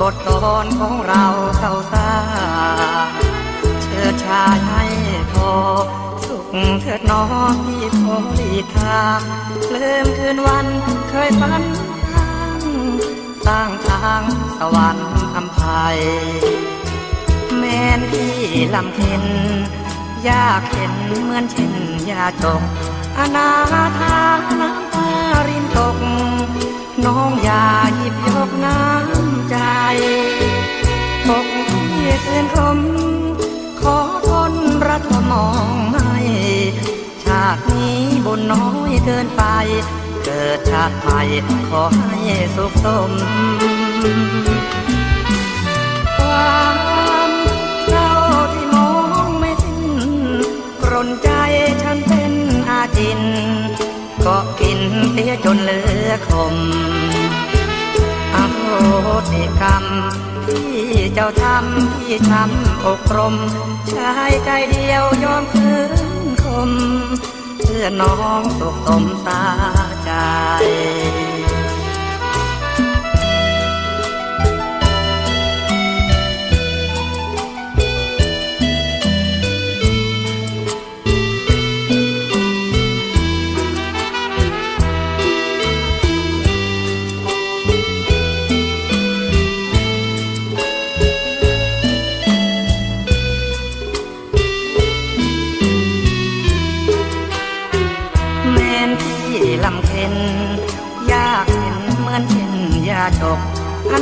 บทกลอนของเราเศร้าซาเชิดชายให้พอ สุขเถิดน้องที่ขอหลีทางลืมคืนวันเคยฝันสร้างสร้างทางสวรรค์อำภัย แม่นที่ลำเค็นยากเห็นเหมือนเช่นยาจกอนาถาน้ำตารินตก น้องอย่าหยิบยกน้ำ ใจปกที่เคืนคม ขอทนรัฐมองให้ชาตินี้บุญน้อยเกินไป เกิดชาติใหม่ขอให้สุขสมความเศร้าที่มองไม่สิ้นกรนใจฉันเป็นอาจิน ก็กินเสียจนเหลือคม อโหสิกรรม ที่เจ้าทำที่ช้ำอกรมชายใจเดียวยอมคืนคม เพื่อน้องสุขสมตาใจ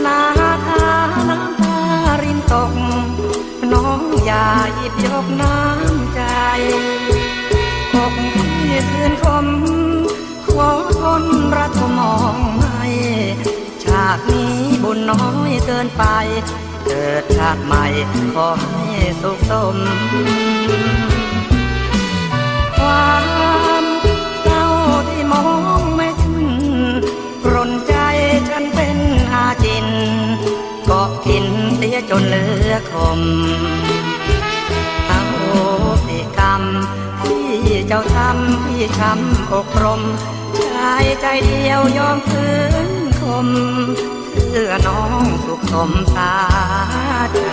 นาถาน้ำตารินตก น้องอย่าหยิบยกน้ำใจอกที่คืนคมขอทนรัฐมองให้ชาตินี้บุญน้อยเกินไป เกิดชาติใหม่ขอให้สุขสมความ จนเหลือคมเอาสิกรรม ที่เจ้าทำที่ช้ำอกรมชายใจเดียวยอมคืนคมเพื่อน้องสุขสมสาใจ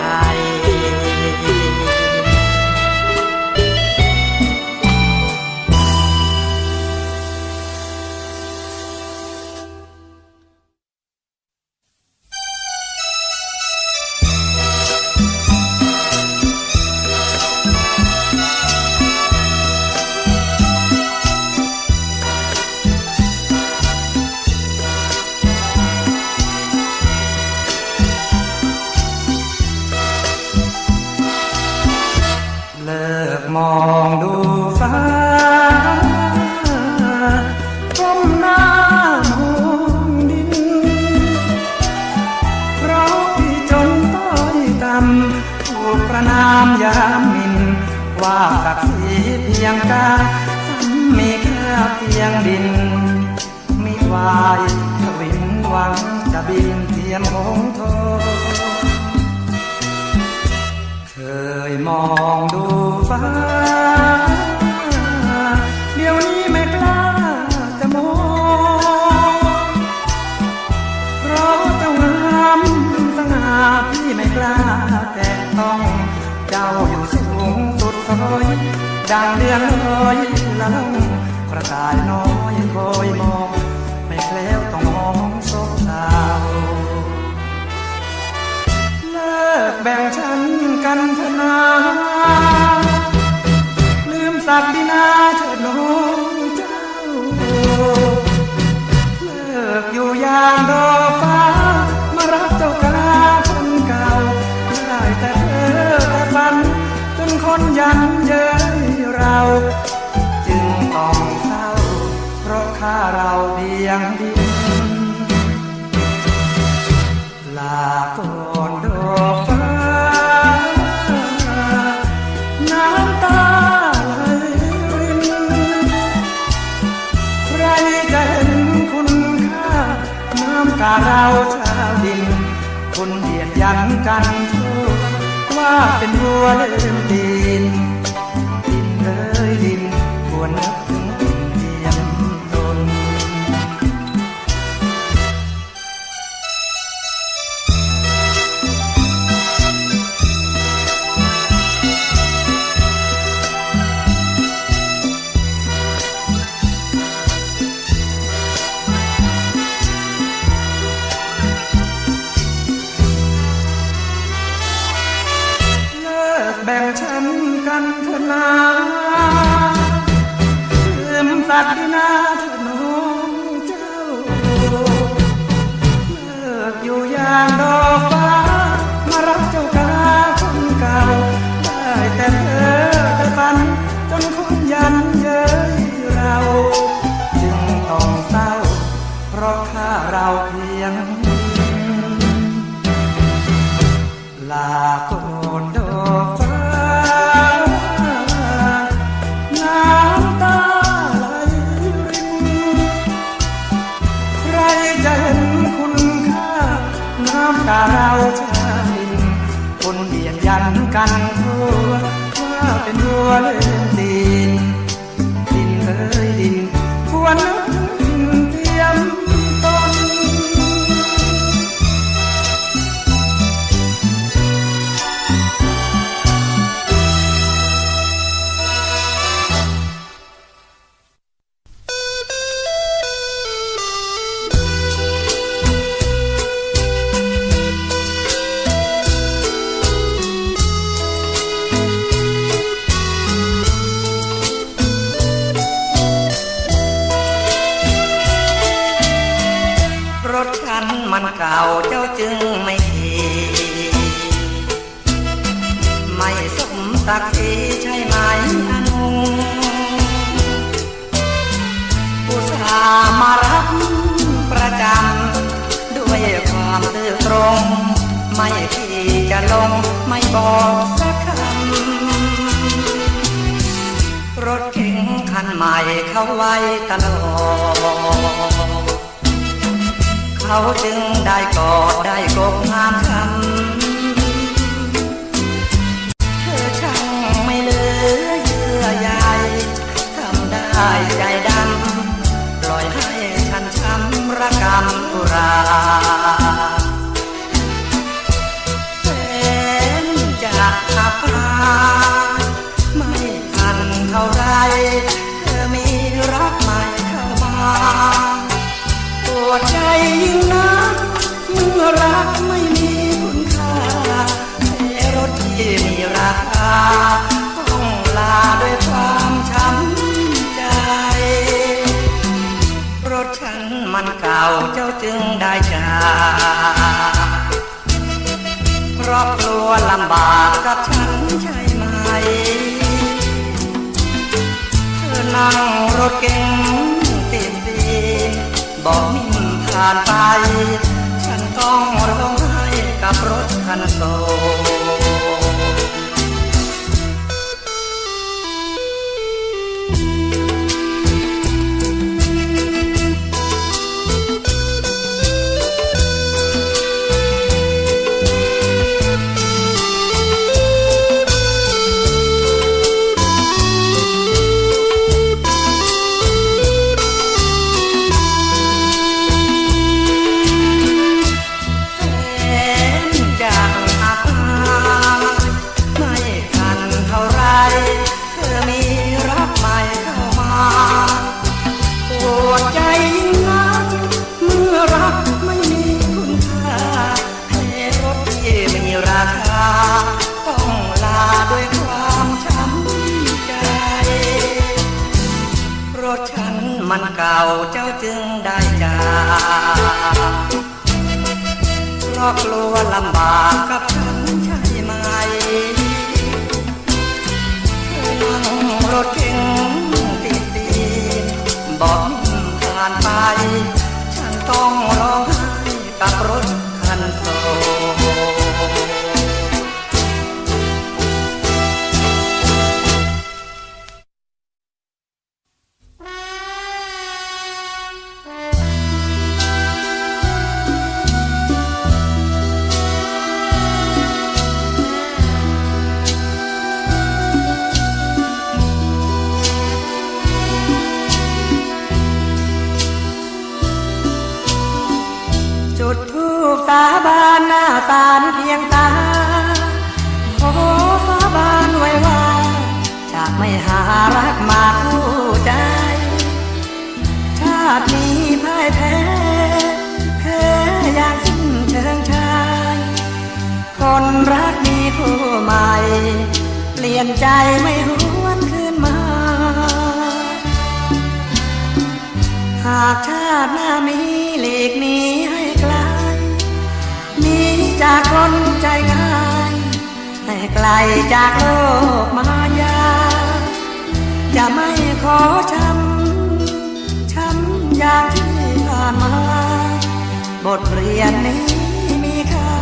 ต้อง เจ้าอยู่สูงสุดซอยดังเดือนลอยละลงกระต่ายน้อยคอยมอง ไม่แคล้วต้องมองโซเศร้าเลิกแบ่งฉันกันเถอะนาลืมศักดินาเถิดน้องเจ้า เลิกอยู่อย่างรอฟ้าม คนยันเย้เรา จึงต้องเศร้า เพราะข้าเราเพียงดินลาก่อนดอกฟ้าน้ำตาไหลรินใครจะเห็นคุณค่า น้ำตาเราชาวดิน คนเดียดยันกันทั่ว่าเป็นวัวเล่นดี ข้าเจ้าจึงไม่ขี่ไม่สมศักดิ์ศรีใช่ไหมอนุอุตส่ามารับประจำด้วยความซื่อตรง ไม่ที่จะลงไม่บอกสักคำรถเก๋งคันใหม่เข้าไว้ตลอด เขาจึงได้กอดได้กบงามคำเธอช่างไม่เหลือเยื่อใยทำได้ใจดำปล่อยให้ฉันช้ำระกำอุราแสนจะอับอา มีราคาต้องลาด้วยความช้ำใจ รถฉันมันเก่าเจ้าจึงได้จากเพราะกลัวลำบากกับฉันใช่ไหม เธอนั่งรถเก๋งติดดีบอกนิ่มผ่านไป ฉันต้องร้องไห้กับรถคันโต ราะกลัวลำบากกับฉันใช่ไหมเธอนั่งรถเก่งติดดีบอกผ่านไป ฉันต้องร้องไห้กับรถ ใจไม่หวนคืนมา หากชาติหน้ามีหลีกนี้ให้ไกลหนีจากคนใจง่าย ให้ไกลจากโลกมายา จะไม่ขอช้ำช้ำอย่างที่ผ่านมา บทเรียนนี้มีค่า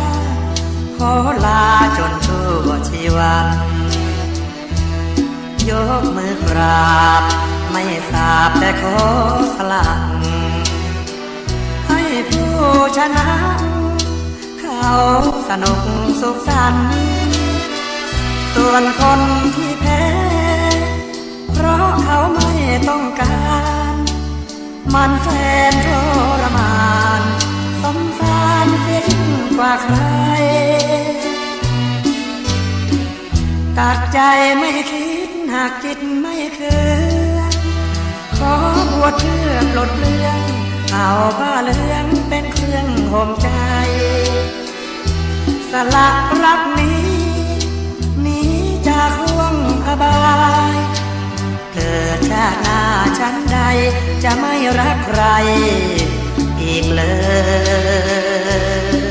ขอลาจนชั่วชีวัน ยกมือกราบ ไม่ทราบแต่ขอสลักให้ผู้ชนะ เขาสนุกสุขสันต์ส่วนคนที่แพ้ เพราะเขาไม่ต้องการ มันแสนทรมานสงสารเสียยิ่งกว่าใครตัดใจไม่คิด หากจิตไม่เคืองขอบวชเพื่อปลดเปลื้องเอาผ้าเหลืองเป็นเครื่องห่มใจ สละรักนี้หนีจากห่วงอบายเกิดชาติหน้าชั้นใดจะไม่รักใครอีกเลย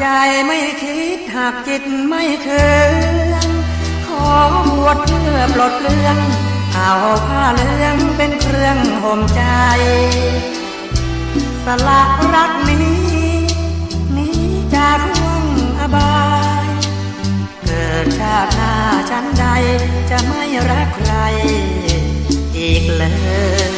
ใจไม่คิดหากจิตไม่เคืองขอบวชเพื่อปลดเปลื้องเอาผ้าเหลืองเป็นเครื่องห่มใจ สละรักนี้นี้จากห่วงอบาย เกิดชาติหน้าชันใดจะไม่รักใคร อีกเลย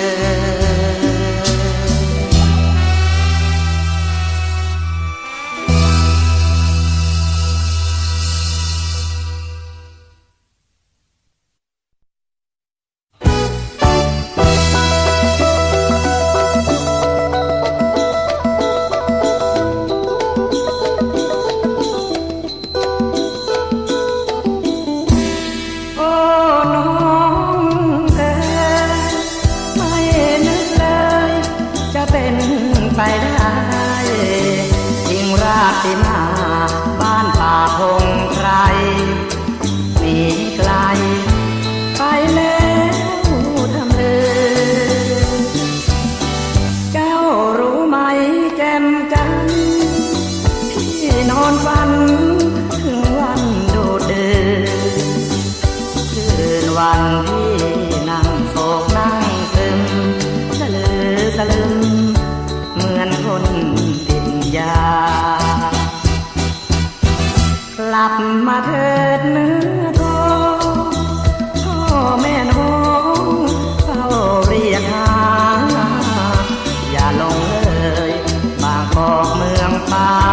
ตา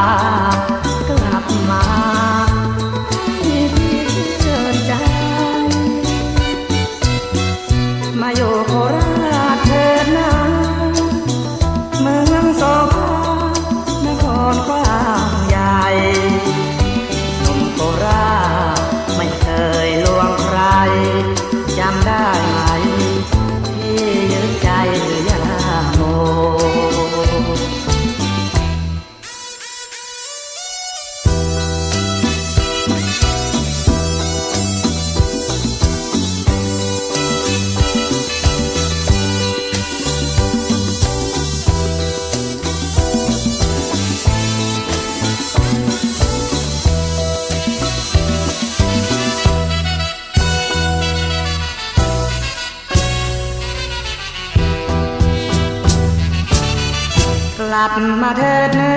ลับมาเถิดเนื้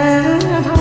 อ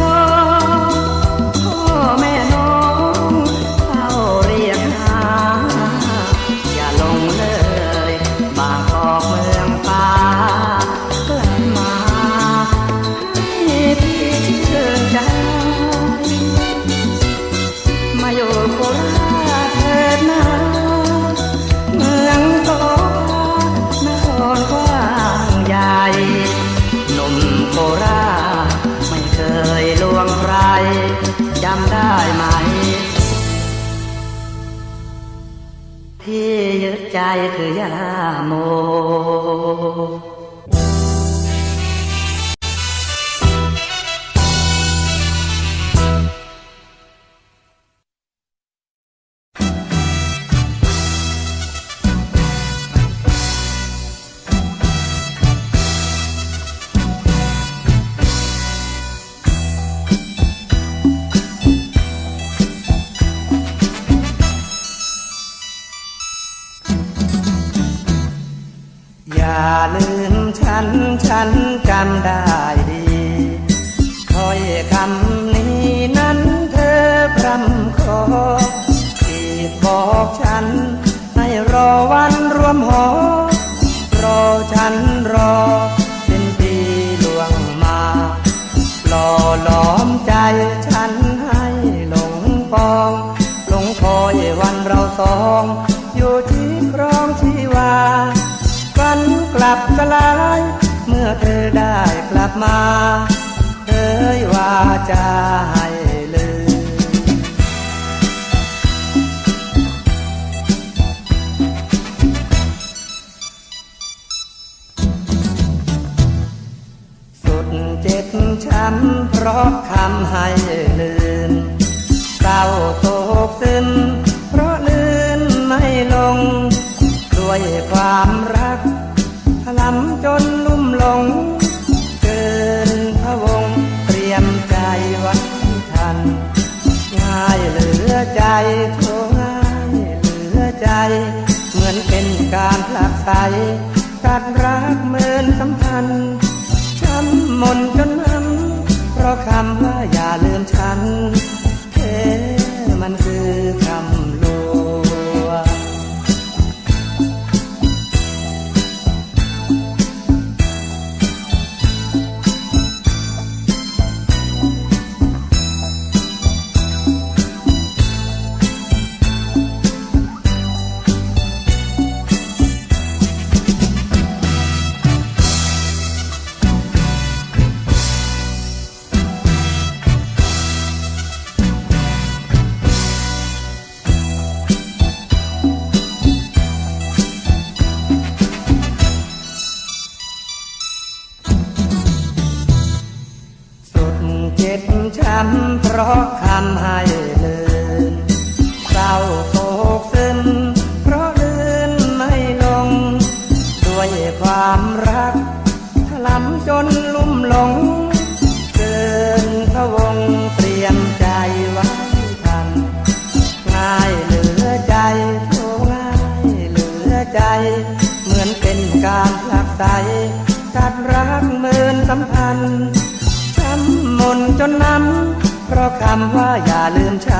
ใจคือ ฉันฉันจำได้ เมื่อเธอได้กลับมาเอ่ยว่าจะ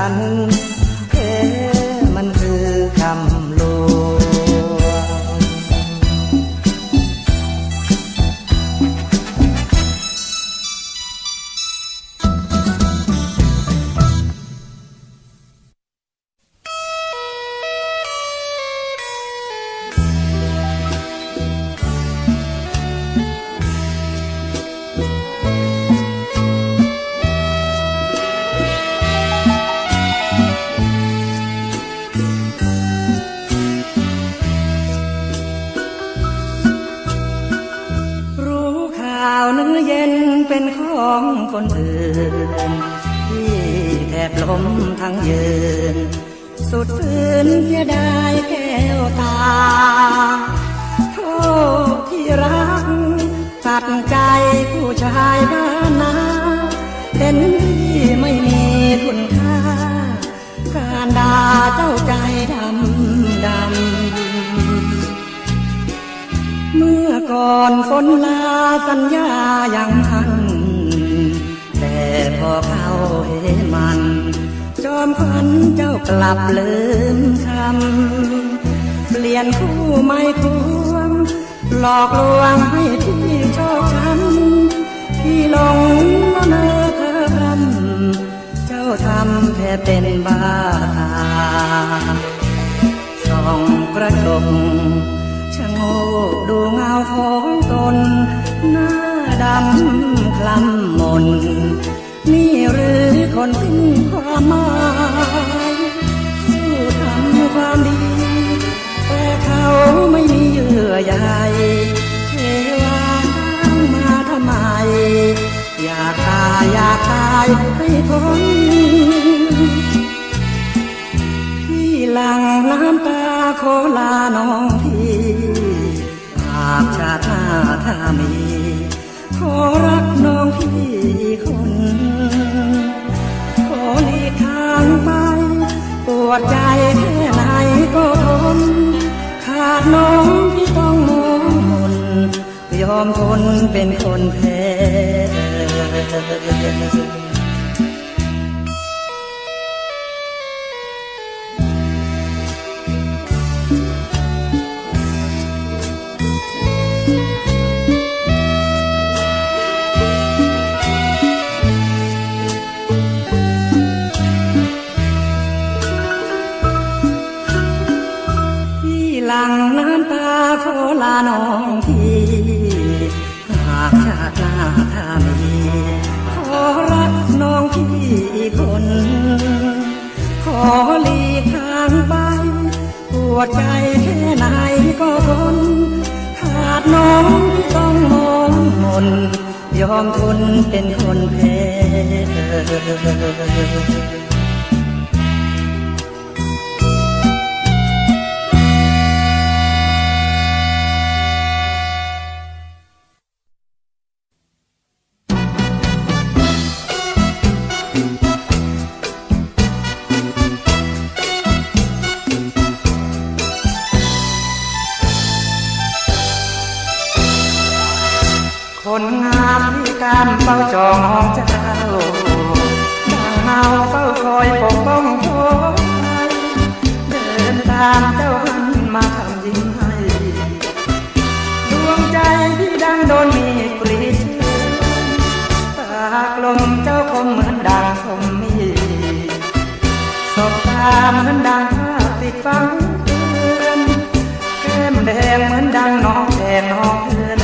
ฉัน ทั้งยืน สุดฝืนเสียดายแก้วตาโทษที่รักตัดใจผู้ชายบ้านนาเห็นที่ไม่มีคุณค่า การด่าเจ้าใจดำดำเมื่อก่อนฝนลาสัญญาอย่างพันแต่พอเข้าเห็นมัน จอมพันเจ้ากลับลืมคำเปลี่ยนคู่ไม่ควงหลอกลวงให้พี่ชอบช้ำพี่หลงละเนอเธอรำเจ้าทำแทบเป็นบ้าตาส่องกระจกชะโงกดูเงาของตน หน้าดำคล้ำมนนี่หรือคนทิ้งคว ใยเทวามาทำไม อยากตายอยากตายให้ทนพี่หลังน้ำตาขอลาน้องพี่หากชาติหน้าถ้ามี ขอรักน้องพี่คนขอหลีกทางไปปวดใจแค่ไหนก็ทนขาดน้อง อมทนเป็นคนแพ้ วดใจแค่ไหนก็ทนขาดน้องที่ต้องมองมนยอมทนเป็นคนแพ้ารเฝ้าจองมองเจ้าดังเงาเฝ้าคอยปกป้องโชคภัยเดินตามเจ้าหันมาทำยิ้มให้ดวงใจที่ดังโดนมีกรีดเชือนตากลมเจ้าคมเหมือนดังคมมีสบตาเหมือนดังภาพติดฟังเตือนแก้มแดงเหมือนดังน้องแดงน้องเพื่อน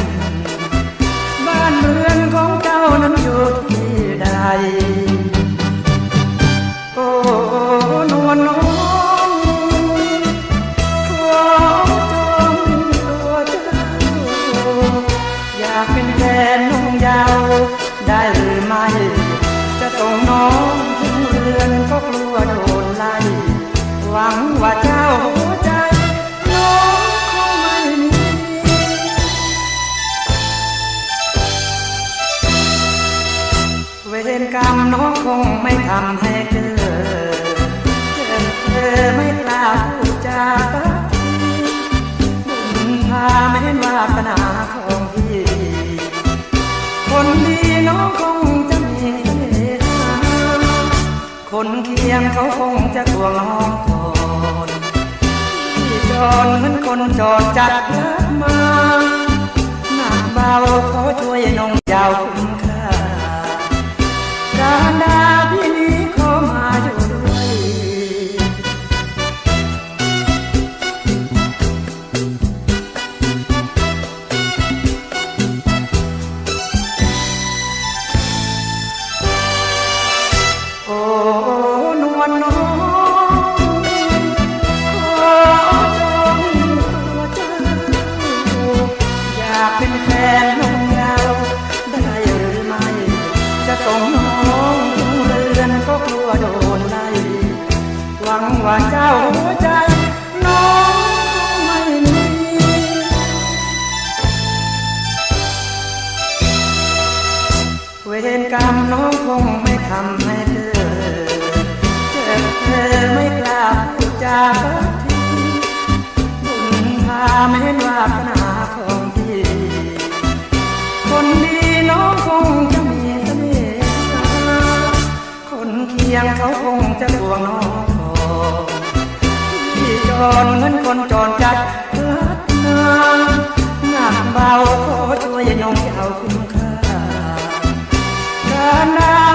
บ้านเรือนของ นั้นอยู่ที่ใด อนเงินคนจรจัดรัดนาหนักเบาขอช่วยน้องเอาคุ้มค่าการนา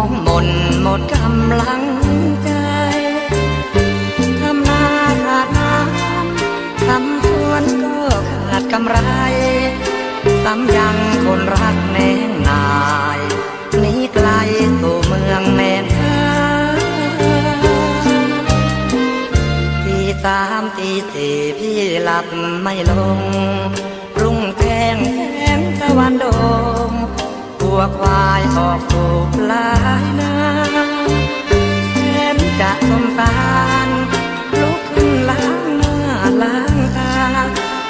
องมนหมดกำลังใจทำนาขาดน้ำทำสวนก็ขาดกำไรซ้ำยังคนรักแน่งนายหนีไกลสู่เมืองแมนฟ้าตีสามตีสี่พี่หลับไม่ลง รุ่งแจ้งแสงตะวันโดง วัวควายออกสู่ปลายนาแสนจะสงสารลุกขึ้นล้างหน้าล้างตา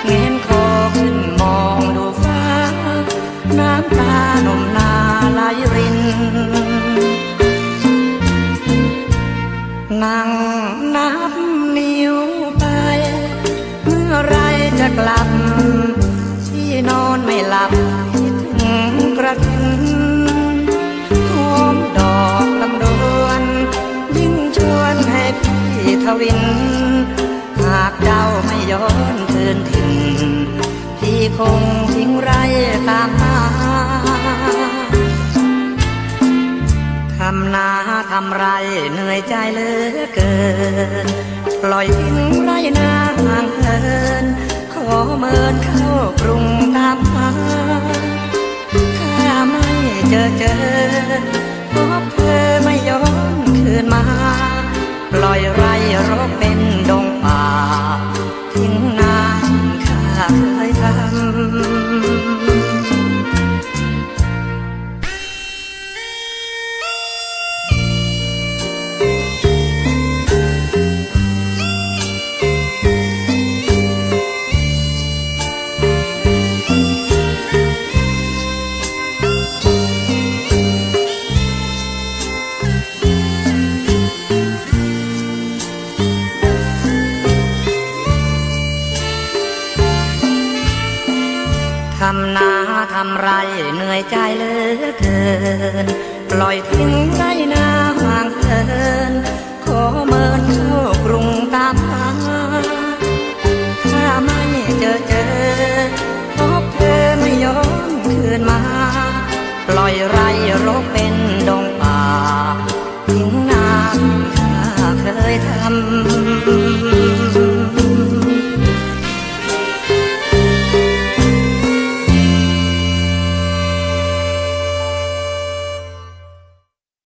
เงนคอขึ้นมองดูฟ้า น้ำตาหนุ่มนาไหลรินนั่งนับนิ้วไป เมื่อไรจะกลับ ที่นอนไม่หลับ ทวิน หากเจ้าไม่ย้อนคืนถิ่นพี่คงทิ้งไรตามหาทำนาทำไรเหนื่อยใจเหลือเกิน ปล่อยทิ้งไรนาห่างเหิน ขอเมินเข้ากรุงตามหาถ้าไม่เจอเจอพบเธอไม่ย้อนคืนมา ปล่อยไรรกเป็นดงป่า ทิ้งนาข้าเคยทำ